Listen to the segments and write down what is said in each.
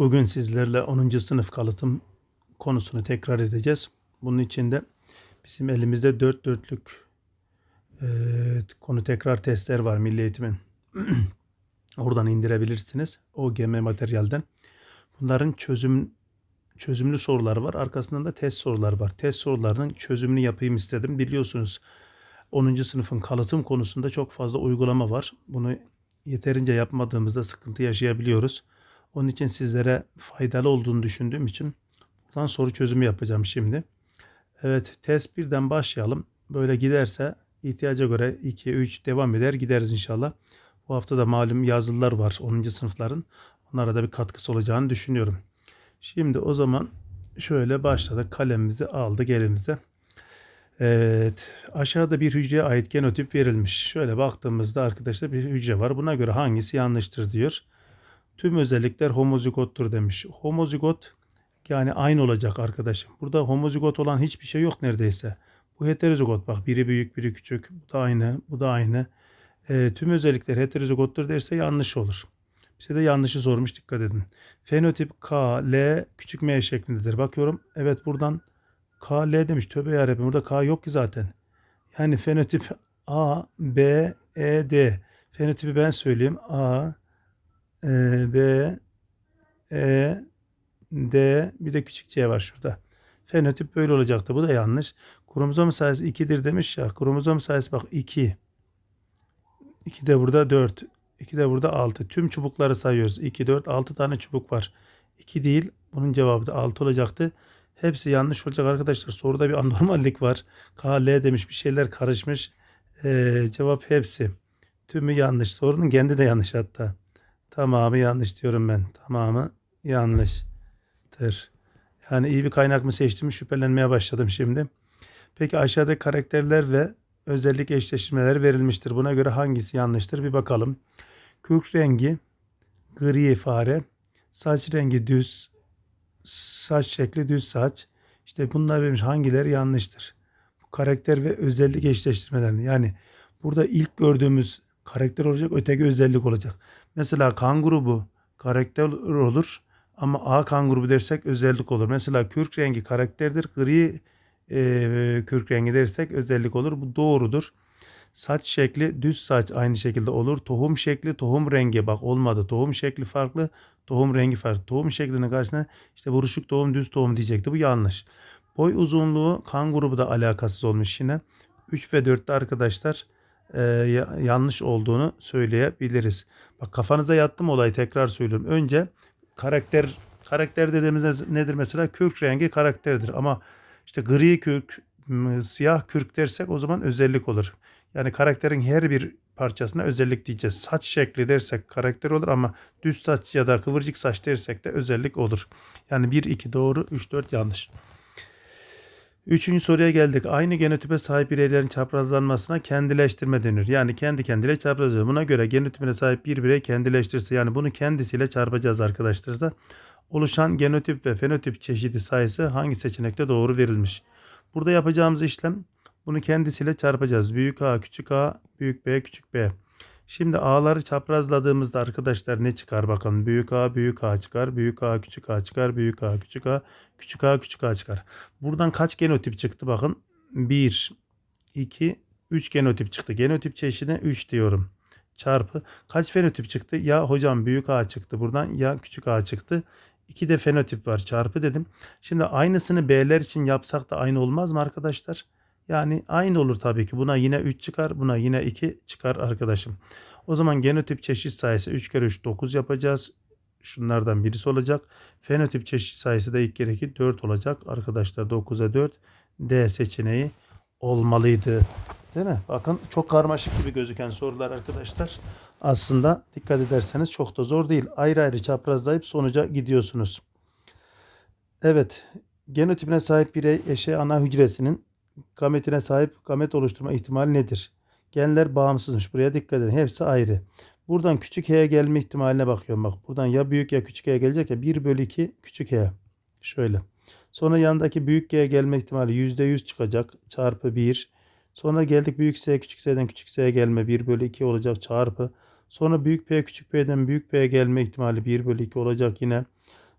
Bugün sizlerle 10. sınıf kalıtım konusunu tekrar edeceğiz. Bunun için de bizim elimizde 4 dörtlük e, konu tekrar testler var Milli Eğitim'in. Oradan indirebilirsiniz. OGM materyalden. Bunların çözüm çözümlü soruları var. Arkasından da test soruları var. Test sorularının çözümünü yapayım istedim. Biliyorsunuz 10. sınıfın kalıtım konusunda çok fazla uygulama var. Bunu yeterince yapmadığımızda sıkıntı yaşayabiliyoruz. Onun için sizlere faydalı olduğunu düşündüğüm için buradan soru çözümü yapacağım şimdi. Evet test 1'den başlayalım. Böyle giderse ihtiyaca göre 2, 3 devam eder gideriz inşallah. Bu hafta da malum yazılılar var 10. sınıfların. Onlara da bir katkısı olacağını düşünüyorum. Şimdi o zaman şöyle başladık. Kalemimizi aldık elimize. Evet. Aşağıda bir hücreye ait genotip verilmiş. Şöyle baktığımızda arkadaşlar bir hücre var. Buna göre hangisi yanlıştır diyor. Tüm özellikler homozigottur demiş. Homozigot yani aynı olacak arkadaşım. Burada homozigot olan hiçbir şey yok neredeyse. Bu heterozigot bak biri büyük biri küçük. Bu da aynı bu da aynı. E, tüm özellikler heterozigottur derse yanlış olur. Bize de yanlışı sormuş dikkat edin. Fenotip K, L küçük m şeklindedir. Bakıyorum evet buradan K, L demiş. Tövbe yarabbim burada K yok ki zaten. Yani fenotip A, B, E, D. Fenotipi ben söyleyeyim. A, e, B, E, D bir de küçük C var şurada. Fenotip böyle olacaktı. Bu da yanlış. Kromozom sayısı 2'dir demiş ya. Kromozom sayısı bak 2. 2 de burada 4. 2 de burada 6. Tüm çubukları sayıyoruz. 2, 4, 6 tane çubuk var. 2 değil. Bunun cevabı da 6 olacaktı. Hepsi yanlış olacak arkadaşlar. Soruda bir anormallik var. K, L demiş bir şeyler karışmış. Ee, cevap hepsi. Tümü yanlış. Sorunun kendi de yanlış hatta. Tamamı yanlış diyorum ben. Tamamı yanlıştır. Yani iyi bir kaynak mı seçtim şüphelenmeye başladım şimdi. Peki aşağıdaki karakterler ve özellik eşleştirmeleri verilmiştir. Buna göre hangisi yanlıştır bir bakalım. Kürk rengi gri fare, saç rengi düz, saç şekli düz saç. İşte bunlar verilmiş hangileri yanlıştır? Bu karakter ve özellik eşleştirmelerini yani burada ilk gördüğümüz karakter olacak öteki özellik olacak. Mesela kan grubu karakter olur ama A kan grubu dersek özellik olur. Mesela kürk rengi karakterdir. Gri e, kürk rengi dersek özellik olur. Bu doğrudur. Saç şekli düz saç aynı şekilde olur. Tohum şekli tohum rengi bak olmadı. Tohum şekli farklı. Tohum rengi farklı. Tohum şeklinin karşısına işte buruşuk tohum düz tohum diyecekti. Bu yanlış. Boy uzunluğu kan grubu da alakasız olmuş yine. 3 ve 4'te arkadaşlar e, yanlış olduğunu söyleyebiliriz. Bak kafanıza yattı mı olay tekrar söylüyorum. Önce karakter karakter dediğimiz nedir mesela? Kürk rengi karakterdir ama işte gri kürk, siyah kürk dersek o zaman özellik olur. Yani karakterin her bir parçasına özellik diyeceğiz. Saç şekli dersek karakter olur ama düz saç ya da kıvırcık saç dersek de özellik olur. Yani 1 2 doğru, 3 4 yanlış. Üçüncü soruya geldik. Aynı genotipe sahip bireylerin çaprazlanmasına kendileştirme denir. Yani kendi kendiyle çaprazlıyor. Buna göre genotipine sahip bir birey kendileştirirse yani bunu kendisiyle çarpacağız arkadaşlar da. Oluşan genotip ve fenotip çeşidi sayısı hangi seçenekte doğru verilmiş? Burada yapacağımız işlem bunu kendisiyle çarpacağız. Büyük A, küçük A, büyük B, küçük B. Şimdi A'ları çaprazladığımızda arkadaşlar ne çıkar bakalım. Büyük A, büyük A çıkar. Büyük A, küçük A çıkar. Büyük A, küçük A, küçük A, küçük A çıkar. Buradan kaç genotip çıktı bakın. 1, 2, 3 genotip çıktı. Genotip çeşidine 3 diyorum. Çarpı. Kaç fenotip çıktı? Ya hocam büyük A çıktı buradan ya küçük A çıktı. 2 de fenotip var çarpı dedim. Şimdi aynısını B'ler için yapsak da aynı olmaz mı arkadaşlar? Yani aynı olur tabii ki. Buna yine 3 çıkar. Buna yine 2 çıkar arkadaşım. O zaman genotip çeşit sayısı 3 kere 3 9 yapacağız. Şunlardan birisi olacak. Fenotip çeşit sayısı da 2 kere 2 4 olacak. Arkadaşlar 9'a 4 D seçeneği olmalıydı. Değil mi? Bakın çok karmaşık gibi gözüken sorular arkadaşlar. Aslında dikkat ederseniz çok da zor değil. Ayrı ayrı çaprazlayıp sonuca gidiyorsunuz. Evet. Genotipine sahip birey eşe ana hücresinin gametine sahip gamet oluşturma ihtimali nedir? Genler bağımsızmış. Buraya dikkat edin. Hepsi ayrı. Buradan küçük h'ye gelme ihtimaline bakıyorum. Bak buradan ya büyük ya küçük h gelecek ya 1 bölü 2 küçük h. Şöyle. Sonra yandaki büyük g gelme ihtimali %100 çıkacak. Çarpı 1. Sonra geldik büyük s küçük s'den küçük s'ye gelme 1 bölü 2 olacak çarpı. Sonra büyük p küçük p'den büyük p gelme ihtimali 1 bölü 2 olacak yine.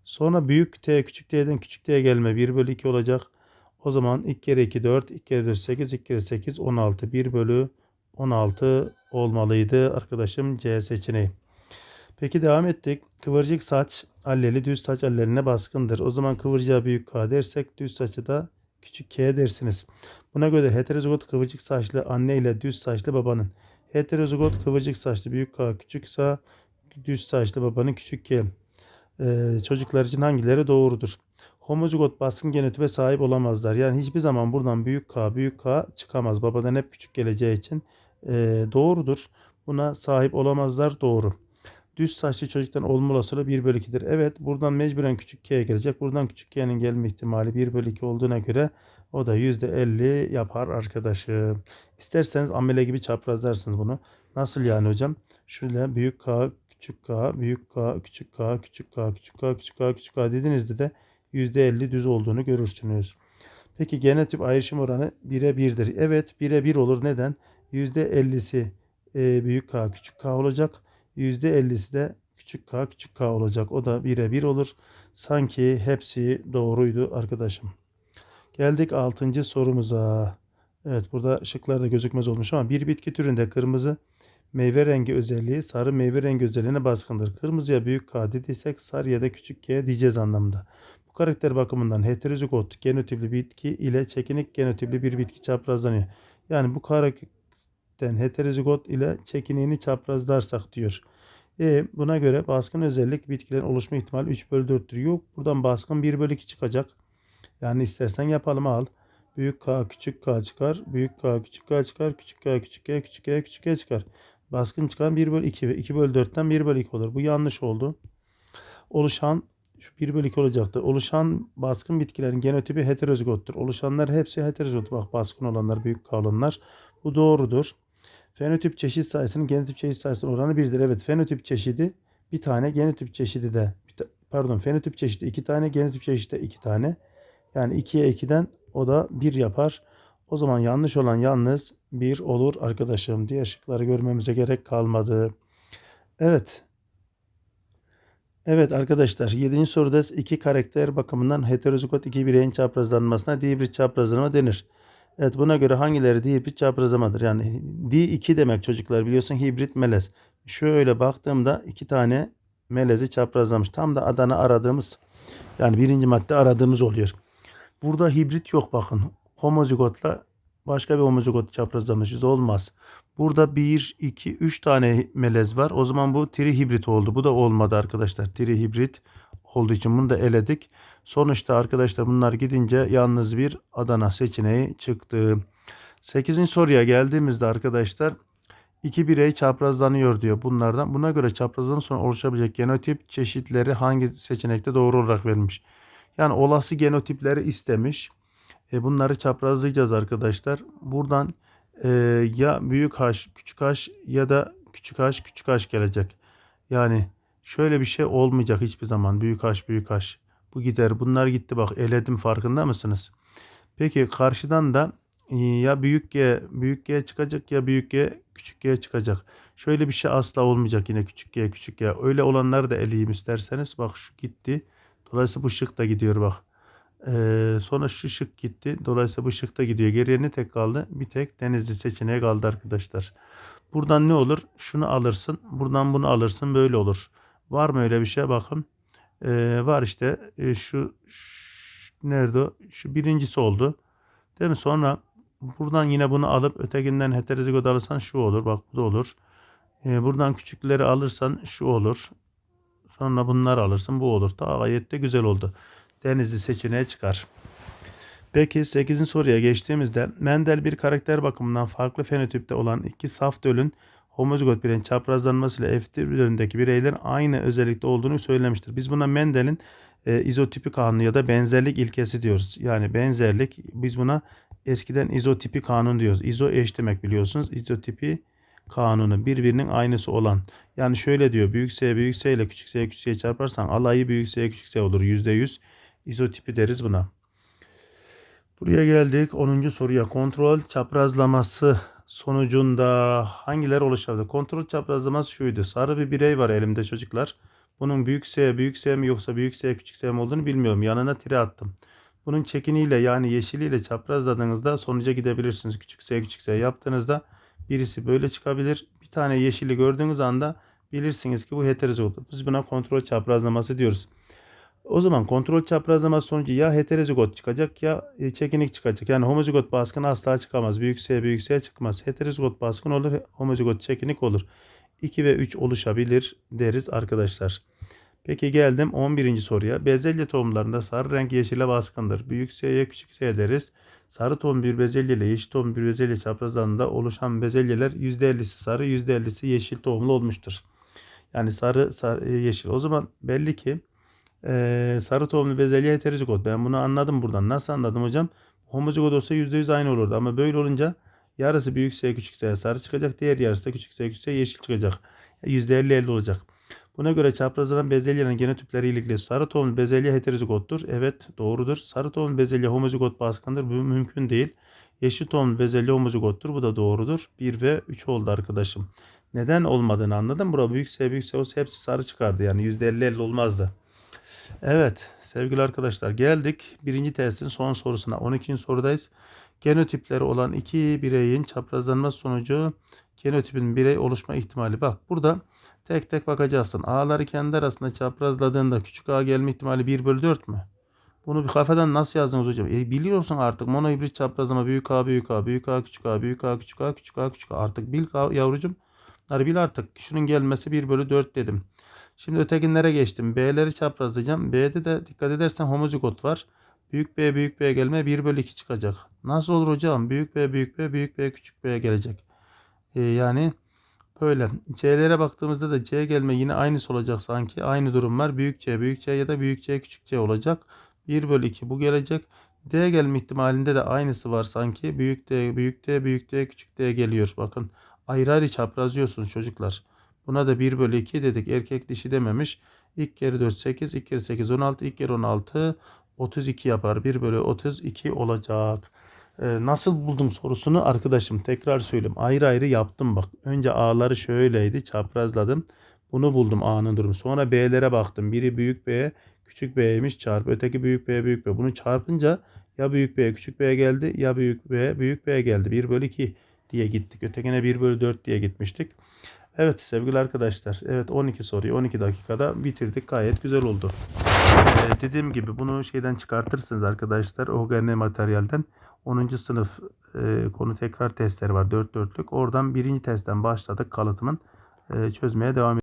Sonra büyük T küçük T'den küçük T'ye gelme 1 bölü 2 olacak. O zaman 2 kere 2 4, 2 kere 4 8, 2 kere 8 16. 1 bölü 16 olmalıydı arkadaşım C seçeneği. Peki devam ettik. Kıvırcık saç alleli düz saç alleline baskındır. O zaman kıvırcığa büyük K dersek düz saçı da küçük K dersiniz. Buna göre heterozigot kıvırcık saçlı anne ile düz saçlı babanın heterozigot kıvırcık saçlı büyük K küçükse düz saçlı babanın küçük K ee, çocuklar için hangileri doğrudur? Homozigot baskın genotipe sahip olamazlar. Yani hiçbir zaman buradan büyük K büyük K çıkamaz. Babadan hep küçük geleceği için e, doğrudur. Buna sahip olamazlar doğru. Düz saçlı çocuktan olma olasılığı 1 bölü 2'dir. Evet buradan mecburen küçük K gelecek. Buradan küçük K'nin gelme ihtimali 1 bölü 2 olduğuna göre o da %50 yapar arkadaşım. İsterseniz amele gibi çaprazlarsınız bunu. Nasıl yani hocam? Şöyle büyük K, küçük K, büyük K, küçük K, küçük K, küçük K, küçük K, küçük K dediğinizde de %50 düz olduğunu görürsünüz. Peki genotip ayrışım oranı 1'e 1'dir. Evet 1'e 1 olur. Neden? %50'si e, büyük K, küçük K olacak. %50'si de küçük k küçük k olacak. O da birebir olur. Sanki hepsi doğruydu arkadaşım. Geldik 6. sorumuza. Evet burada şıklarda gözükmez olmuş ama bir bitki türünde kırmızı meyve rengi özelliği sarı meyve rengi özelliğine baskındır. Kırmızıya büyük K dediysek sarıya da küçük K diyeceğiz anlamda. Bu karakter bakımından heterozigot genotipli bitki ile çekinik genotipli bir bitki çaprazlanıyor. Yani bu karakterden heterozigot ile çekiniğini çaprazlarsak diyor. E, buna göre baskın özellik bitkilerin oluşma ihtimali 3 bölü 4'tür. Yok buradan baskın 1 bölü 2 çıkacak. Yani istersen yapalım al. Büyük K küçük K çıkar. Büyük K küçük K çıkar. Küçük K küçük K küçük K küçük K çıkar. Baskın çıkan 1 bölü 2 ve 2 bölü 4'ten 1 bölü 2 olur. Bu yanlış oldu. Oluşan şu 1 bölü 2 olacaktı. Oluşan baskın bitkilerin genotipi heterozigottur. Oluşanlar hepsi heterozigot. Bak baskın olanlar, büyük K olanlar. Bu doğrudur. Fenotip çeşit sayısının genotip çeşit sayısının oranı 1'dir. Evet fenotip çeşidi bir tane, genotip çeşidi de pardon fenotip çeşidi iki tane, genotip çeşidi de iki tane. Yani 2'ye 2'den o da 1 yapar. O zaman yanlış olan yalnız 1 olur arkadaşım. Diğer şıkları görmemize gerek kalmadı. Evet. Evet arkadaşlar 7. soruda iki karakter bakımından heterozigot iki bireyin çaprazlanmasına dihibrit çaprazlama denir. Evet buna göre hangileri dihibrit çaprazlamadır? Yani di2 demek çocuklar biliyorsun hibrit melez. Şöyle baktığımda iki tane melezi çaprazlamış. Tam da Adana aradığımız yani birinci madde aradığımız oluyor. Burada hibrit yok bakın. Homozigotla başka bir homozigot çaprazlamışız. Olmaz. Burada 1, 2, 3 tane melez var. O zaman bu trihibrit oldu. Bu da olmadı arkadaşlar. Trihibrit olduğu için bunu da eledik. Sonuçta arkadaşlar bunlar gidince yalnız bir Adana seçeneği çıktı. 8. soruya geldiğimizde arkadaşlar iki birey çaprazlanıyor diyor bunlardan. Buna göre çaprazlığın sonra oluşabilecek genotip çeşitleri hangi seçenekte doğru olarak verilmiş. Yani olası genotipleri istemiş. E bunları çaprazlayacağız arkadaşlar. Buradan e, ya büyük H, küçük H ya da küçük H, küçük H gelecek. Yani şöyle bir şey olmayacak hiçbir zaman. Büyük H, büyük H. Bu gider. Bunlar gitti bak eledim farkında mısınız? Peki karşıdan da e, ya büyük G büyük G çıkacak ya büyük G küçük G çıkacak. Şöyle bir şey asla olmayacak yine küçük G küçük G. Öyle olanları da eleyeyim isterseniz. Bak şu gitti. Dolayısıyla bu şık da gidiyor bak. Ee, sonra şu şık gitti. Dolayısıyla bu şık da gidiyor. Geriye ne tek kaldı? Bir tek denizli seçeneği kaldı arkadaşlar. Buradan ne olur? Şunu alırsın. Buradan bunu alırsın. Böyle olur. Var mı öyle bir şey? Bakın. Ee, var işte. Ee, şu, şu nerede o? Şu birincisi oldu. Değil mi? Sonra buradan yine bunu alıp ötekinden heterozigot alırsan şu olur. Bak bu da olur. Ee, buradan küçükleri alırsan şu olur. Sonra bunları alırsın bu olur. Daha gayet de güzel oldu. Denizli seçeneği çıkar. Peki 8. soruya geçtiğimizde Mendel bir karakter bakımından farklı fenotipte olan iki saf dölün homozigot bireyin çaprazlanmasıyla F üzerindeki bireylerin aynı özellikte olduğunu söylemiştir. Biz buna Mendel'in e, izotipi kanunu ya da benzerlik ilkesi diyoruz. Yani benzerlik biz buna eskiden izotipi kanun diyoruz. İzo eş demek biliyorsunuz. İzotipi kanunu birbirinin aynısı olan. Yani şöyle diyor büyük S büyük S ile küçük S küçük S çarparsan alayı büyük S küçük S olur %100 izotipi deriz buna. Buraya geldik 10. soruya kontrol çaprazlaması sonucunda hangiler oluşabilir? Kontrol çaprazlaması şuydu. Sarı bir birey var elimde çocuklar. Bunun büyük S, büyük S mi yoksa büyük S, küçük S mi olduğunu bilmiyorum. Yanına tire attım. Bunun çekiniyle yani yeşiliyle çaprazladığınızda sonuca gidebilirsiniz. Küçük S, küçük S yaptığınızda birisi böyle çıkabilir. Bir tane yeşili gördüğünüz anda bilirsiniz ki bu heterozigot. Biz buna kontrol çaprazlaması diyoruz. O zaman kontrol çaprazlaması sonucu ya heterozigot çıkacak ya e, çekinik çıkacak. Yani homozigot baskın asla çıkamaz. Büyük S büyük S çıkmaz. Heterozigot baskın olur, homozigot çekinik olur. 2 ve 3 oluşabilir deriz arkadaşlar. Peki geldim 11. soruya. Bezelye tohumlarında sarı renk yeşile baskındır. Büyük S'ye küçük S deriz. Sarı tohum bir bezelye ile yeşil tohum bir bezelye çaprazlarında oluşan bezelyeler %50'si sarı %50'si yeşil tohumlu olmuştur. Yani sarı, sarı yeşil. O zaman belli ki ee, sarı tohumlu bezelye heterozigot. Ben bunu anladım buradan. Nasıl anladım hocam? Homozigot olsa %100 aynı olurdu. Ama böyle olunca yarısı büyük S küçük S sarı çıkacak. Diğer yarısı da küçük S küçük S yeşil çıkacak. %50-50 olacak. Buna göre çaprazlanan bezelyenin genotipleri ilgili sarı tohumlu bezelye heterozigottur. Evet doğrudur. Sarı tohumlu bezelye homozigot baskındır. Bu mümkün değil. Yeşil tohumlu bezelye homozigottur. Bu da doğrudur. 1 ve 3 oldu arkadaşım. Neden olmadığını anladım. Bura büyük S büyük S olsa hepsi sarı çıkardı. Yani %50-50 olmazdı. Evet sevgili arkadaşlar geldik birinci testin son sorusuna 12. sorudayız. Genotipleri olan iki bireyin çaprazlanması sonucu genotipin birey oluşma ihtimali. Bak burada tek tek bakacaksın. A'ları kendi arasında çaprazladığında küçük A gelme ihtimali 1 bölü 4 mü? Bunu bir kafadan nasıl yazdınız hocam? E biliyorsun artık monohibrit çaprazlama büyük A büyük A büyük A küçük A büyük A küçük A küçük A küçük A artık bil yavrucum. Bunları bil artık. Şunun gelmesi 1 bölü 4 dedim. Şimdi ötekinlere geçtim. B'leri çaprazlayacağım. B'de de dikkat edersen homozigot var. Büyük B büyük B gelme 1 bölü 2 çıkacak. Nasıl olur hocam? Büyük B büyük B büyük B küçük B gelecek. Ee, yani böyle. C'lere baktığımızda da C gelme yine aynısı olacak sanki. Aynı durum var. Büyük C büyük C ya da büyük C küçük C olacak. 1 bölü 2 bu gelecek. D gelme ihtimalinde de aynısı var sanki. Büyük D, büyük D, büyük D, küçük D geliyor. Bakın ayrı ayrı çaprazlıyorsunuz çocuklar. Buna da 1 bölü 2 dedik. Erkek dişi dememiş. İlk kere 4 8, ilk kere 8 16, ilk kere 16 32 yapar. 1 bölü 32 olacak. Ee, nasıl buldum sorusunu arkadaşım tekrar söyleyeyim. Ayrı ayrı yaptım bak. Önce A'ları şöyleydi çaprazladım. Bunu buldum A'nın durumu. Sonra B'lere baktım. Biri büyük B, küçük B'ymiş çarpı. Öteki büyük B, büyük B. Bunu çarpınca ya büyük B, küçük B geldi ya büyük B, büyük B geldi. 1 bölü 2 diye gittik. Ötekine 1 bölü 4 diye gitmiştik. Evet sevgili arkadaşlar. Evet 12 soruyu 12 dakikada bitirdik. Gayet güzel oldu. Ee, dediğim gibi bunu şeyden çıkartırsınız arkadaşlar. OGN materyalden 10. sınıf e, konu tekrar testleri var. 4 dörtlük. Oradan birinci testten başladık kalıtımın e, çözmeye devam